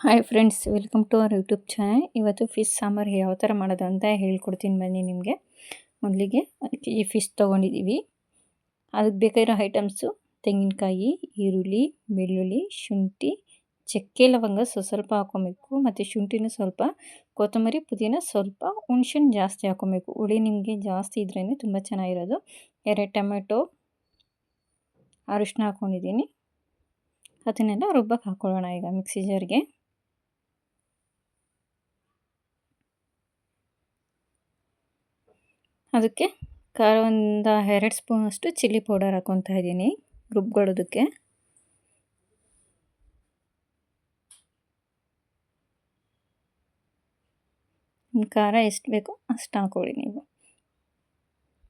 Hi friends welcome to our YouTube channel ಇವತ್ತು fish sambar ಯಾವ ಥರ ಮಾಡೋದು ಅಂತ ಹೇಳ್ಕೊಡ್ತೀನಿ ಬನ್ನಿ ನಿಮಗೆ. ಮೊದಲಿಗೆ ಈ ಫಿಶ್ ತೊಗೊಂಡಿದ್ದೀವಿ ಅದಕ್ಕೆ ಬೇಕಾಗಿರೋ ಐಟಮ್ಸು ತೆಂಗಿನಕಾಯಿ, ಈರುಳ್ಳಿ, ಬೆಳ್ಳುಳ್ಳಿ, ಶುಂಠಿ, ಚಕ್ಕೆ, ಲವಂಗ ಸ್ವಲ್ಪ ಸ್ವಲ್ಪ ಮತ್ತು ಶುಂಠಿನೂ ಸ್ವಲ್ಪ, ಕೊತ್ತಂಬರಿ ಪುದೀನ ಸ್ವಲ್ಪ, ಹುಣ್ಸೆಹಣ್ಣು ಜಾಸ್ತಿ ಹಾಕ್ಕೊಬೇಕು ಹುಳಿ ನಿಮಗೆ ಜಾಸ್ತಿ ಇದ್ರೇ ತುಂಬ ಚೆನ್ನಾಗಿರೋದು. ಎರಡು ಟೊಮೆಟೊ ಅರಿಶಿನ ಹಾಕ್ಕೊಂಡಿದ್ದೀನಿ ಅದನ್ನೆಲ್ಲ ರುಬ್ಬಕ್ಕೆ ಹಾಕ್ಕೊಳ್ಳೋಣ ಈಗ ಮಿಕ್ಸಿ ಜಾರ್ಗೆ. ಅದಕ್ಕೆ ಖಾರ ಒಂದು ಎರಡು ಸ್ಪೂನ್ ಅಷ್ಟು ಚಿಲ್ಲಿ ಪೌಡರ್ ಹಾಕ್ಕೊತಾ ಇದ್ದೀನಿ ರುಬ್ಕೊಳ್ಳೋದಕ್ಕೆ. ಖಾರ ಎಷ್ಟು ಬೇಕೋ ಅಷ್ಟು ಹಾಕ್ಕೊಳ್ಳಿ ನೀವು.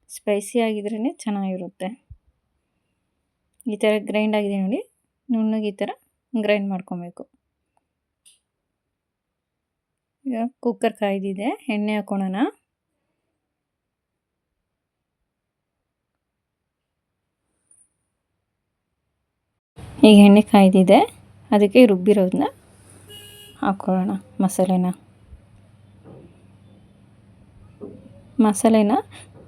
ಸ್ಪೈಸಿ ಆಗಿದ್ರೇ ಚೆನ್ನಾಗಿರುತ್ತೆ. ಈ ಥರ ಗ್ರೈಂಡ್ ಆಗಿದೆ ನೋಡಿ, ನುಣ್ಣಗೆ ಈ ಥರ ಗ್ರೈಂಡ್ ಮಾಡ್ಕೊಬೇಕು. ಈಗ ಕುಕ್ಕರ್ ಕಾಯ್ದಿದೆ, ಎಣ್ಣೆ ಹಾಕ್ಕೊಳೋಣ ಈಗ ಎಣ್ಣೆ ಕಾಯ್ದಿದೆ. ಅದಕ್ಕೆ ರುಬ್ಬಿರೋದನ್ನ ಹಾಕ್ಕೊಳ್ಳೋಣ ಮಸಾಲೆನ. ಮಸಾಲೆನ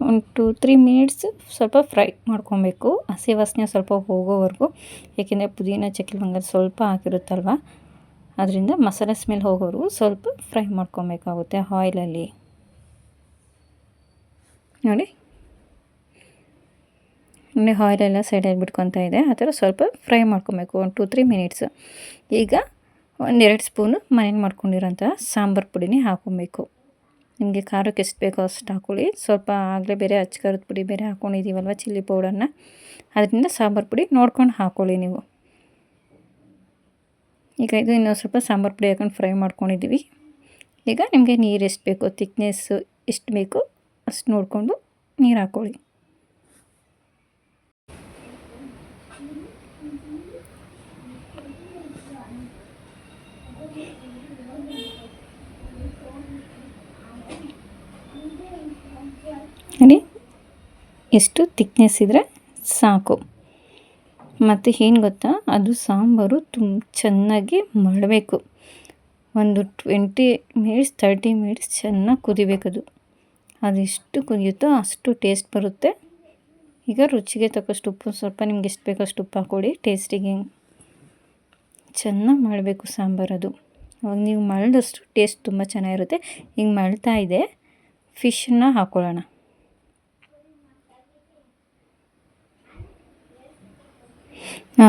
ಒಂದು ಟು ತ್ರೀ ಮಿನಿಟ್ಸ್ ಸ್ವಲ್ಪ ಫ್ರೈ ಮಾಡ್ಕೊಬೇಕು. ಹಸಿ ವಾಸನೆ ಸ್ವಲ್ಪ ಹೋಗೋವರೆಗೂ. ಏಕೆಂದರೆ ಪುದೀನ, ಚಕ್ಕೆ ಲವಂಗ ಸ್ವಲ್ಪ ಹಾಕಿರುತ್ತಲ್ವ? ಅದರಿಂದ ಮಸಾಲೆ ಸ್ಮೆಲ್ ಹೋಗೋವರೆಗೂ ಸ್ವಲ್ಪ ಫ್ರೈ ಮಾಡ್ಕೊಬೇಕಾಗುತ್ತೆ ಆಯಿಲಲ್ಲಿ. ನೋಡಿ. ಎಣ್ಣೆ ಆಯಿಲೆಲ್ಲ ಸೈಡಲ್ಲಿ ಬಿಟ್ಕೊತಾ ಇದೆ. ಆ ಥರ ಸ್ವಲ್ಪ ಫ್ರೈ ಮಾಡ್ಕೊಬೇಕು. ಒಂದು ಟು ತ್ರೀ ಮಿನಿಟ್ಸ್ ಈಗ ಒಂದೆರಡು ಸ್ಪೂನು ಮನೇಲಿ ಮಾಡ್ಕೊಂಡಿರೋಂಥ ಸಾಂಬಾರು ಪುಡಿನೇ ಹಾಕ್ಕೊಬೇಕು ನಿಮಗೆ ಖಾರಕ್ಕೆ ಎಷ್ಟು ಬೇಕೋ ಅಷ್ಟು ಹಾಕ್ಕೊಳ್ಳಿ ಸ್ವಲ್ಪ ಆಗಲೇ ಬೇರೆ ಖಾರದ ಪುಡಿ ಬೇರೆ ಹಾಕ್ಕೊಂಡಿದ್ದೀವಲ್ವ ಚಿಲ್ಲಿ ಪೌಡರ್ನ ಅದರಿಂದ ಸಾಂಬಾರು ಪುಡಿ ನೋಡ್ಕೊಂಡು ಹಾಕ್ಕೊಳ್ಳಿ ನೀವು. ಈಗ ಇದು ಇನ್ನೊಂದು ಸ್ವಲ್ಪ ಸಾಂಬಾರು ಪುಡಿ ಹಾಕೊಂಡು ಫ್ರೈ ಮಾಡ್ಕೊಂಡಿದ್ದೀವಿ. ಈಗ ನಿಮಗೆ ನೀರು ಎಷ್ಟು ಬೇಕೋ ತಿಕ್ನೆಸ್ಸು ಎಷ್ಟು ಬೇಕೋ ಅಷ್ಟು ನೋಡಿಕೊಂಡು ನೀರು ಹಾಕ್ಕೊಳ್ಳಿ ನೋಡಿ, ಎಷ್ಟು ತಿಕ್ನೆಸ್ ಇದ್ದರೆ ಸಾಕು. ಮತ್ತು ಏನು ಗೊತ್ತಾ? ಅದು ಸಾಂಬಾರು ತುಂಬ ಚೆನ್ನಾಗಿ ಮಾಡಬೇಕು. ಒಂದು ಟ್ವೆಂಟಿ ಮಿನಿಟ್ಸ್ ತರ್ಟಿ ಮಿನಿಟ್ಸ್ ಚೆನ್ನಾಗಿ ಕುದಿಬೇಕದು. ಅದೆಷ್ಟು ಕುದಿಯುತ್ತೋ ಅಷ್ಟು ಟೇಸ್ಟ್ ಬರುತ್ತೆ. ಈಗ ರುಚಿಗೆ ತಕ್ಕಷ್ಟು ಉಪ್ಪು, ಸ್ವಲ್ಪ ನಿಮ್ಗೆ ಎಷ್ಟು ಬೇಕೋ ಅಷ್ಟು ಉಪ್ಪು ಹಾಕ್ಕೊಳ್ಳಿ. ಟೇಸ್ಟಿಗೆ ಚೆನ್ನಾಗಿ ಮಾಡಬೇಕು ಸಾಂಬಾರದು ಅವಾಗ ನೀವು ಮಳ್ದಷ್ಟು ಟೇಸ್ಟ್ ತುಂಬ ಚೆನ್ನಾಗಿರುತ್ತೆ. ಈಗ ಮಳ್ತಾ ಇದೆ. ಫಿಶನ್ನ ಹಾಕ್ಕೊಳ್ಳೋಣ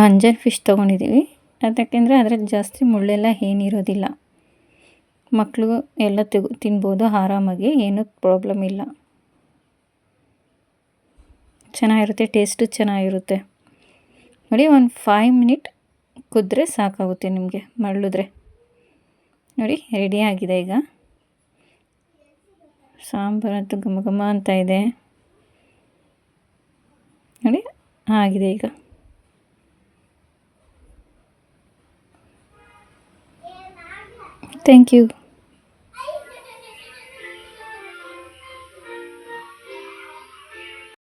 ಅಂಜನ್ ಫಿಶ್ ತೊಗೊಂಡಿದ್ದೀವಿ ಅದಕ್ಕೆಂದರೆ ಅದರಲ್ಲಿ ಜಾಸ್ತಿ ಮುಳ್ಳೆಲ್ಲ ಏನಿರೋದಿಲ್ಲ. ಮಕ್ಕಳು ಎಲ್ಲ ತಿನ್ಬೋದು ಆರಾಮಾಗಿ, ಏನೂ ಪ್ರಾಬ್ಲಮ್ ಇಲ್ಲ. ಚೆನ್ನಾಗಿರುತ್ತೆ ಟೇಸ್ಟು ಚೆನ್ನಾಗಿರುತ್ತೆ. ನೋಡಿ, ಒಂದು ಫೈವ್ ಮಿನಿಟ್ ಕುದ್ರೆ ಸಾಕಾಗುತ್ತೆ ನಿಮಗೆ, ಮರಳಿದ್ರೆ. ನೋಡಿ ರೆಡಿ ಆಗಿದೆ ಈಗ. ಸಾಂಬಾರಂತೂ ಘಮ ಘಮ ಅಂತ ಇದೆ. ನೋಡಿ, ಆಗಿದೆ ಈಗ. Thank you.